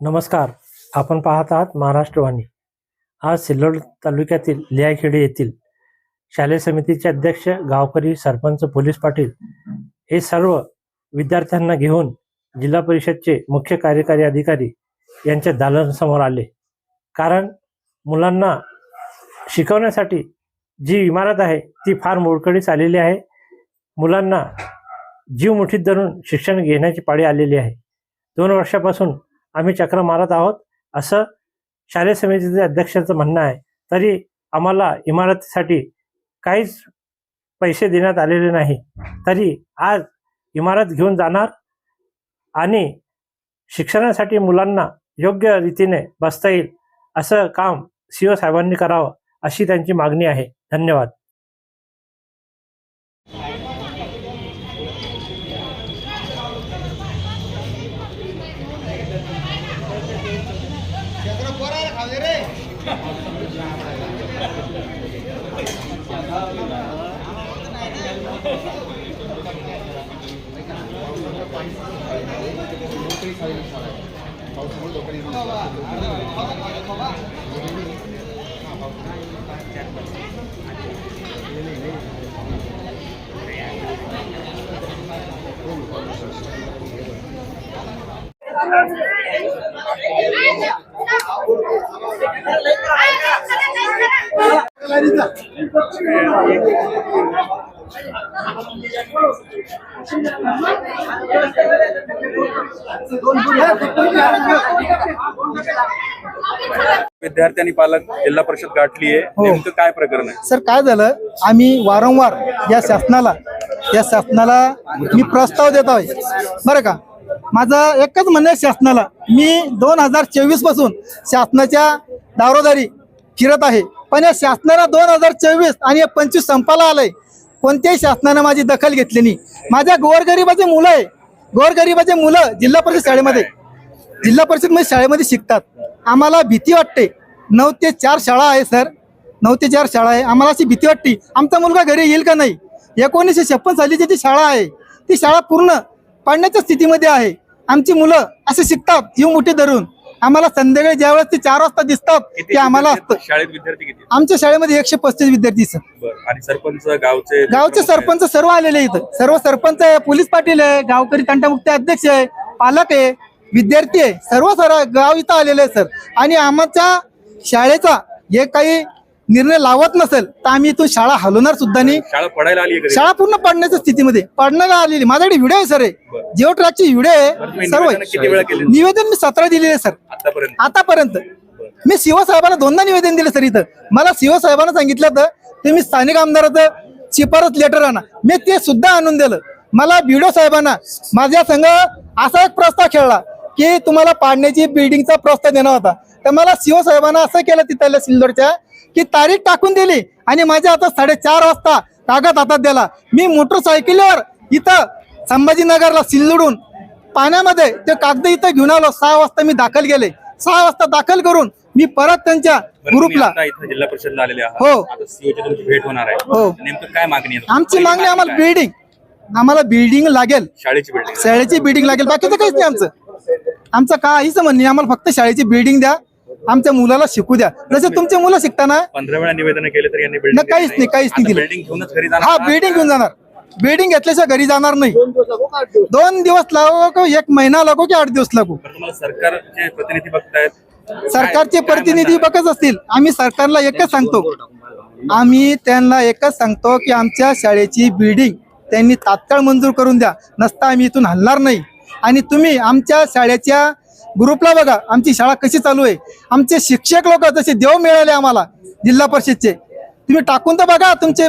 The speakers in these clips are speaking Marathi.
नमस्कार. आपण पाहत आहात महाराष्ट्रवाणी. आज सिल्लोड तालुक्यातील लियाखेडे येथील शालेय समितीचे अध्यक्ष गावकरी सरपंच पोलीस पाटील हे सर्व विद्यार्थ्यांना घेऊन जिल्हा परिषदचे मुख्य कार्यकारी अधिकारी यांच्या दालनासमोर आले. कारण मुलांना शिकवण्यासाठी जी इमारत आहे ती फार मोडकळीस आलेली आहे. मुलांना जीव मुठीत धरून शिक्षण घेण्याची पाळी आलेली आहे. दोन वर्षापासून आम्ही चक्र मारत आहोत. असं शालेय समितीचे अध्यक्षांचं म्हणणं आहे. तरी आम्हाला इमारतीसाठी काहीच पैसे देण्यात आलेले नाही. तरी आज इमारत घेऊन जाणार आणि शिक्षणासाठी मुलांना योग्य रीतीने बसता येईल असं काम सी साहेबांनी करावं अशी त्यांची मागणी आहे. धन्यवाद. विद्यार्थी आणि पालक जिल्हा परिषद गाठली आहे. हो. नेमकं काय प्रकरण आहे? सर काय झालं? आम्ही वारंवार या शासनाला या शासनाला मी प्रस्ताव देत आहे. बरं का? माझं एकच म्हणणं आहे शासनाला. मी दोन हजार चोवीसपासून शासनाच्या दारोदारी फिरत आहे. पण या शासनाला दोन हजार चोवीस आणि पंचवीस संपाला आलंय. कोणत्याही शासनानं माझी दखल घेतली नाही. माझ्या गोरगरिबाचे मुलं आहे. गोरगरिबाचे मुलं जिल्हा परिषद शाळेमध्ये. जिल्हा परिषदमध्ये शाळेमध्ये शिकतात. आम्हाला भीती वाटते. नऊ ते चार शाळा आहे सर. नऊ ते चार शाळा आहे. आम्हाला अशी भीती वाटते. आमचा मुलगा घरी येईल का नाही? एकोणीसशे छप्पन सालीची जी शाळा आहे ती शाळा पूर्ण पाडण्याच्या स्थितीमध्ये आहे. आमची मुलं असे शिकतात. जीव मोठे धरून. आम्हाला संध्याकाळी ज्यावेळेस ते चार वाजता दिसतात ते आम्हाला असतं? शाळेत विद्यार्थी किती? आमच्या शाळेमध्ये एकशे पस्तीस विद्यार्थी सर बरं. आणि सरपंच गावचे गावचे सरपंच सर्व आलेले इथं सर्व सरपंच आहे पोलीस पाटील आहे गावकरी तंटामुक्ती अध्यक्ष आहे पालक आहे विद्यार्थी आहे सर्व सर्व गाव इथं आलेले आहे सर आणि आमच्या शाळेचा जे काही निर्णय लावत नसेल तर आम्ही इथून शाळा हलवणार सुद्धा नाही. शाळा पडायला आली आहे? शाळा पूर्ण पडण्याच्या स्थितीमध्ये. पडण्याला आलेली? माझ्याकडे व्हिडिओ आहे सर. जिओ ट्रॅकची व्हिडिओ आहे. सर्व निवेदनं किती वेळा केली? निवेदन मी सतरा दिलेले आहे सर. आतापर्यंत? आतापर्यंत. मी शिवसाहेबांना दोनदा निवेदन दिलं सर इथं. मला शिवसाहेबांना सांगितलं होतं तुम्ही स्थानिक आमदाराचं शिफारस लेटर आणा. मी ते सुद्धा आणून दिलं. मला बिडो साहेबांना माझ्या संघ असा एक प्रस्ताव खेळला की तुम्हाला पाडण्याची बिल्डिंगचा प्रस्ताव देणार होता. तर मला शिवसाहेबांना असं केलं तिथल्या सिल्लोडच्या की तारीख टाकून दिली आणि माझ्या हातात साडेचार वाजता कागद हातात दिला. मी मोटरसायकलीवर इथं संभाजीनगरला सिल्लोडून पाण्यामध्ये ते कागद इथं घेऊन आलो. सहा वाजता मी दाखल गेले सहा वाजता दाखल करून मी परत त्यांच्या ग्रुपला आता जिल्हा परिषदला आलेले आहात. हो. आता भेट होणार आहे. हो. नेमकं काय मागणी आहे? आमची मागणी आम्हाला? बिल्डिंग आम्हाला बिल्डिंग लागेल. शाळेची बिल्डिंग शाळेची बिल्डिंग लागेल. बाकीचं काहीच नाही आमचं. आमचं काहीच म्हणणे आम्हाला फक्त शाळेची बिल्डिंग द्या. आमच्या मुलाला शिकू द्या. जसे तुमचे मुलं शिकताना पंधरा वेळा निवेदन केले तर यांनी बिल्डिंग काहीच नाही, काहीच नाही. दिलं. बिल्डिंग घेऊनच घरी हा बिल्डिंग घेऊन जाणार. बिल्डिंग घेतल्याशिवाय घरी जाणार नाही. दोन दिवस लागो का एक महिना लागो की आठ दिवस लागो? बरं, तुम्हाला सरकारचे प्रतिनिधी बघतायत. सरकारचे प्रतिनिधी? बघत असतील. आम्ही सरकारला एकच सांगतो. आम्ही त्यांना एकच सांगतो की आमच्या शाळेची बिल्डिंग त्यांनी तात्काळ मंजूर करून द्या. नसता आम्ही इथून हलणार नाही. आणि तुम्ही आमच्या शाळेच्या ग्रुपला बघा आमची शाळा कशी चालू आहे. आमचे शिक्षक लोक जसे देव मिळाले आम्हाला जिल्हा परिषदचे. तुम्ही टाकून तर बघा तुमचे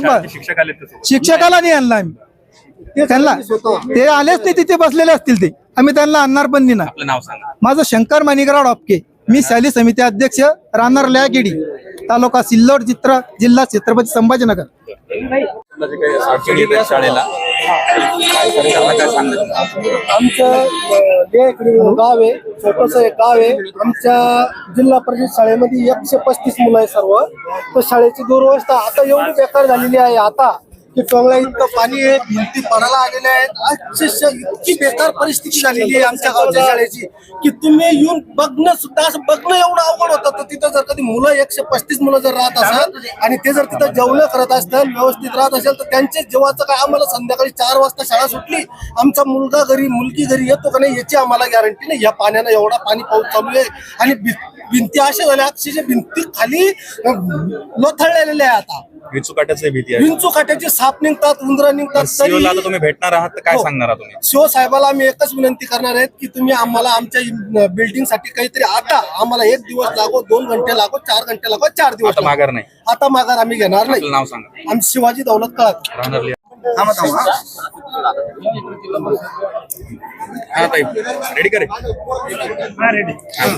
शिक्षकाला नाही आणलं आम्ही. त्यांना ते आलेच नाही तिथे बसलेले असतील ते. आम्ही त्यांना आणणार पण नाही ना. आपलं नाव सांगा. माझं शंकर मानिकराव डॉपके. मी शालेय समिती अध्यक्ष राहणार लयागिडी तालुका सिल्लोड चित्र जिल्हा छत्रपती संभाजीनगर. शाळेला. आमचं लेकडे गाव आहे छोटस एक गाव आहे आमच्या जिल्हा परिषद शाळेमध्ये एकशे पस्तीस मुलं आहे सर्व. तर शाळेची दुरवस्था आता एवढी बेकार झालेली आहे आता. की टोंगळ्या इतकं पाणी आहे भिंती पडायला आलेल्या आहेत. अक्षरशः इतकी बेकार परिस्थिती झालेली आहे आमच्या गावच्या शाळेची की तुम्ही येऊन बघणं सुद्धा असं बघणं एवढं अवघड होतं. तर तिथं जर कधी मुलं एकशे पस्तीस मुलं जर राहत असाल आणि ते जर तिथं जेवणं करत असतील व्यवस्थित राहत असेल तर त्यांच्या जेवाचं काय? आम्हाला संध्याकाळी चार वाजता शाळा सुटली. आमचा मुलगा घरी मुलगी घरी येतो का नाही याची आम्हाला गॅरंटी नाही. या पाण्यानं एवढा पाणी पाऊस चालू आहे. आणि भिंती अशा झाल्या अक्षरशः भिंती खाली लोथळलेल्या आहे आता. विचुकाट्याची भीती आहे. विंचू काट्याचे साप निघतात उंदरं निघतात आता तुम्ही भेटणार आहात तर काय हो. सांगणार आहात तुम्ही? शिव साहेबाला आम्ही एकच विनंती करणार आहेत की तुम्ही आम्हाला आमच्या बिल्डिंगसाठी काहीतरी आता आम्हाला एक दिवस लागो दोन घंटे लागो चार घंटे लागो चार दिवस आता लागो. माघार नाही. आता माघार आम्ही घेणार नाही. आपलं नाव सांगा. आम्ही शिवाजी दौलत कळत. राहणार हा. ताई. रेडी करे?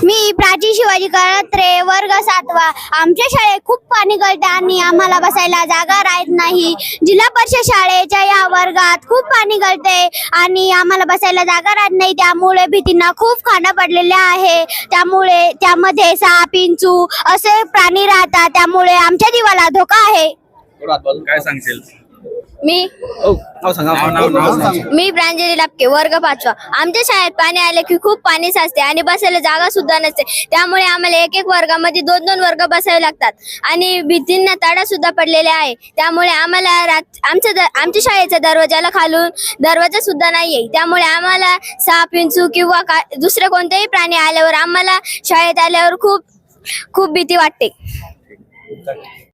मी प्राची शिवाजी करत्रे वर्ग सातवा. आमच्या शाळेत खूप पाणी गळते आणि आम्हाला बसायला जागा राहत नाही. जिल्हा परिषद शाळेच्या या वर्गात खूप पाणी गळते आणि आम्हाला बसायला जागा राहत नाही. त्यामुळे भीतींना खूप खाणं पडलेले आहे. त्यामुळे त्यामध्ये साप इंचू असे प्राणी राहतात. त्यामुळे आमच्या जीवाला धोका आहे. काय सांगशील? मी नाव नाव नाव सांग. मी प्रांजली लापके वर्ग पाचवा. आमच्या शाळेत पाणी आले की खूप पाणी साचते आणि बसायला जागा सुद्धा नसते. त्यामुळे आम्हाला एक एक वर्गामध्ये दोन दोन वर्ग बसावे लागतात. आणि भीतींना तडा सुद्धा पडलेले आहे. त्यामुळे आम्हाला रात आमच्या द- आमच्या शाळेच्या दरवाजाला खालून दरवाजा सुद्धा नाहीये. त्यामुळे आम्हाला साप विंचू किंवा का दुसरे कोणतेही प्राणी आल्यावर आम्हाला शाळेत आल्यावर खूप खूप भीती वाटते.